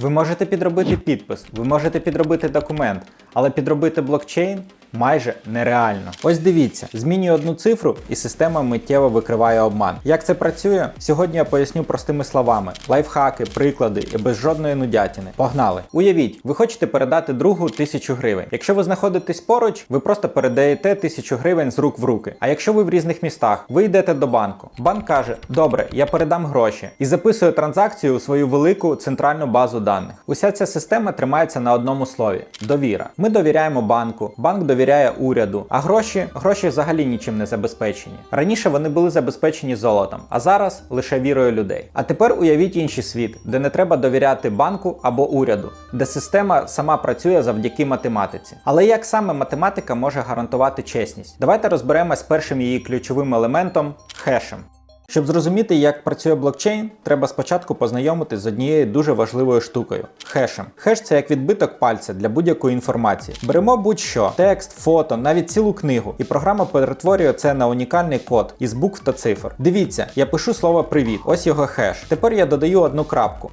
Ви можете підробити підпис, ви можете підробити документ, але підробити блокчейн майже нереально. Ось дивіться, змінюю одну цифру, і система миттєво викриває обман. Як це працює? Сьогодні я поясню простими словами: лайфхаки, приклади і без жодної нудятини. Погнали! Уявіть, ви хочете передати другу тисячу гривень. Якщо ви знаходитесь поруч, ви просто передаєте тисячу гривень з рук в руки. А якщо ви в різних містах, ви йдете до банку. Банк каже: Добре, я передам гроші і записує транзакцію у свою велику центральну базу даних. Уся ця система тримається на одному слові довіра. Ми довіряємо банку, банк довіряє уряду, а гроші гроші взагалі нічим не забезпечені. Раніше вони були забезпечені золотом, а зараз лише вірою людей. А тепер уявіть інший світ, де не треба довіряти банку або уряду, де система сама працює завдяки математиці. Але як саме математика може гарантувати чесність? Давайте розберемось з першим її ключовим елементом хешем. Щоб зрозуміти, як працює блокчейн, треба спочатку познайомитись з однією дуже важливою штукою хешем. Хеш це як відбиток пальця для будь-якої інформації. Беремо будь-що, текст, фото, навіть цілу книгу, і програма перетворює це на унікальний код із букв та цифр. Дивіться, я пишу слово привіт, ось його хеш. Тепер я додаю одну крапку.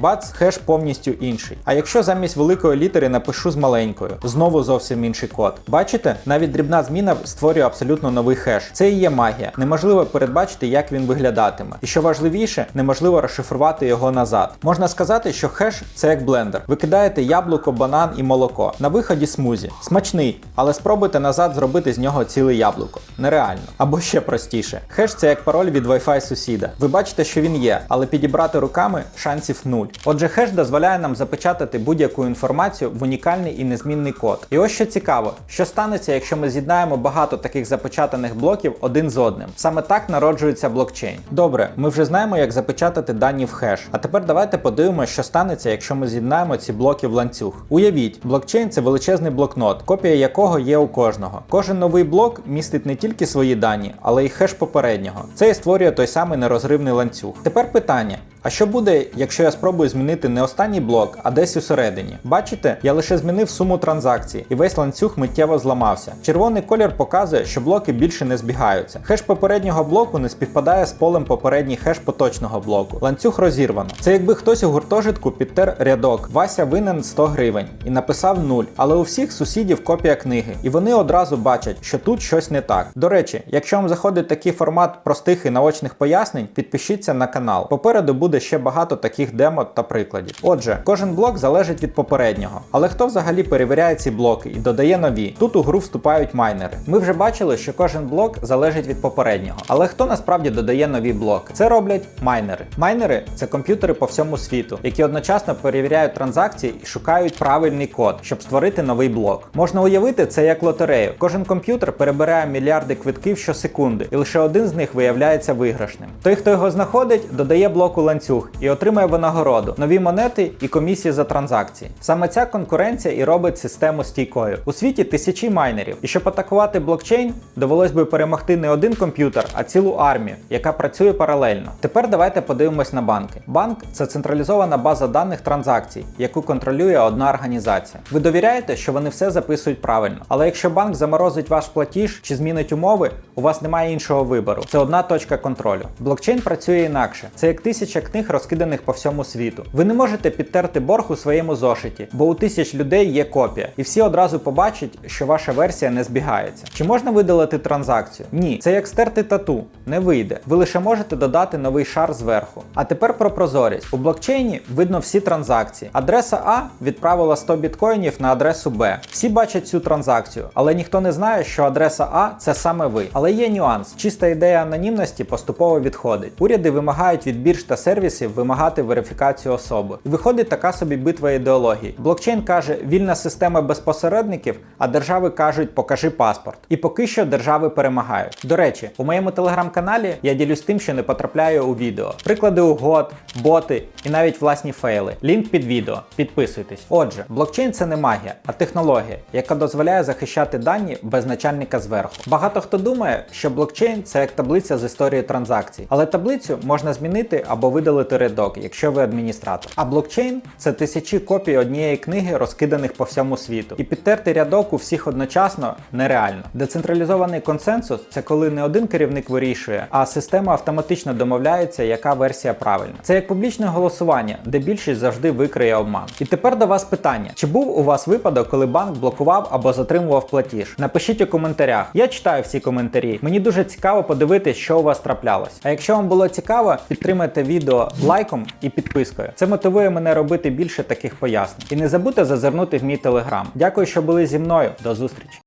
Бац, хеш повністю інший. А якщо замість великої літери напишу з маленькою, знову зовсім інший код. Бачите, навіть дрібна зміна створює абсолютно новий хеш. Це і є магія. Неможливо передбачити, як він виглядатиме. І що важливіше, неможливо розшифрувати його назад. Можна сказати, що хеш це як блендер. Ви кидаєте яблуко, банан і молоко. На виході смузі. Смачний, але спробуйте назад зробити з нього ціле яблуко. Нереально. Або ще простіше. Хеш це як пароль від Wi-Fi сусіда. Ви бачите, що він є, але підібрати руками шансів нуль. Отже, хеш дозволяє нам запечатати будь-яку інформацію в унікальний і незмінний код. І ось що цікаво, що станеться, якщо ми з'єднаємо багато таких запечатаних блоків один з одним. Саме так народжується блокчейн. Добре, ми вже знаємо, як запечатати дані в хеш. А тепер давайте подивимося, що станеться, якщо ми з'єднаємо ці блоки в ланцюг. Уявіть, блокчейн це величезний блокнот, копія якого є у кожного. Кожен новий блок містить не тільки свої дані, але й хеш попереднього. Це і створює той самий нерозривний ланцюг. Тепер питання. А що буде, якщо я спробую змінити не останній блок, а десь усередині? Бачите, я лише змінив суму транзакцій, і весь ланцюг миттєво зламався. Червоний колір показує, що блоки більше не збігаються. Хеш попереднього блоку не співпадає з полем попередній хеш поточного блоку. Ланцюг розірвано. Це якби хтось у гуртожитку підтер рядок. Вася винен 100 гривень і написав 0. Але у всіх сусідів копія книги, і вони одразу бачать, що тут щось не так. До речі, якщо вам заходить такий формат простих і наочних пояснень, підпишіться на канал. Попереду буде ще багато таких демо та прикладів. Отже, кожен блок залежить від попереднього. Але хто взагалі перевіряє ці блоки і додає нові? Тут у гру вступають майнери. Ми вже бачили, що кожен блок залежить від попереднього. Але хто насправді додає нові блоки? Це роблять майнери. Майнери це комп'ютери по всьому світу, які одночасно перевіряють транзакції і шукають правильний код, щоб створити новий блок. Можна уявити це як лотерею. Кожен комп'ютер перебирає мільярди квитків щосекунди, і лише один з них виявляється виграшним. Той, хто його знаходить, додає блоку ланцюг і отримує винагороду, нові монети і комісії за транзакції. Саме ця конкуренція і робить систему стійкою. У світі тисячі майнерів. І щоб атакувати блокчейн, довелось би перемогти не один комп'ютер, а цілу армію, яка працює паралельно. Тепер давайте подивимось на банки. Банк це централізована база даних транзакцій, яку контролює одна організація. Ви довіряєте, що вони все записують правильно. Але якщо банк заморозить ваш платіж чи змінить умови, у вас немає іншого вибору. Це одна точка контролю. Блокчейн працює інакше. Це як тисяча книг розкиданих по всьому світу. Ви не можете підтерти борг у своєму зошиті, бо у тисяч людей є копія, і всі одразу побачать, що ваша версія не збігається. Чи можна видалити транзакцію? Ні, це як стерти тату. Не вийде. Ви лише можете додати новий шар зверху. А тепер про прозорість. У блокчейні видно всі транзакції. Адреса А відправила 100 біткоїнів на адресу Б. Всі бачать цю транзакцію, але ніхто не знає, що адреса А це саме ви. Але є нюанс. Чиста ідея анонімності поступово відходить. Уряди вимагають від бірж та сервісів вимагати верифікацію особи. І виходить така собі битва ідеологій. Блокчейн каже, вільна система без посередників, а держави кажуть, покажи паспорт. І поки що держави перемагають. До речі, у моєму телеграм-каналі я ділюсь тим, що не потрапляю у відео. Приклади угод, боти і навіть власні фейли. Лінк під відео. Підписуйтесь. Отже, блокчейн це не магія, а технологія, яка дозволяє захищати дані без начальника зверху. Багато хто думає, що блокчейн це як таблиця з історії транзакцій, але таблицю можна змінити або видалити видалити рядок, якщо ви адміністратор. А блокчейн це тисячі копій однієї книги, розкиданих по всьому світу. І підтерти рядок у всіх одночасно нереально. Децентралізований консенсус це коли не один керівник вирішує, а система автоматично домовляється, яка версія правильна. Це як публічне голосування, де більшість завжди викриє обман. І тепер до вас питання: чи був у вас випадок, коли банк блокував або затримував платіж? Напишіть у коментарях. Я читаю всі коментарі. Мені дуже цікаво подивитись, що у вас траплялось. А якщо вам було цікаво, підтримайте відео лайком і підпискою. Це мотивує мене робити більше таких пояснень. І не забудьте зазирнути в мій телеграм. Дякую, що були зі мною. До зустрічі!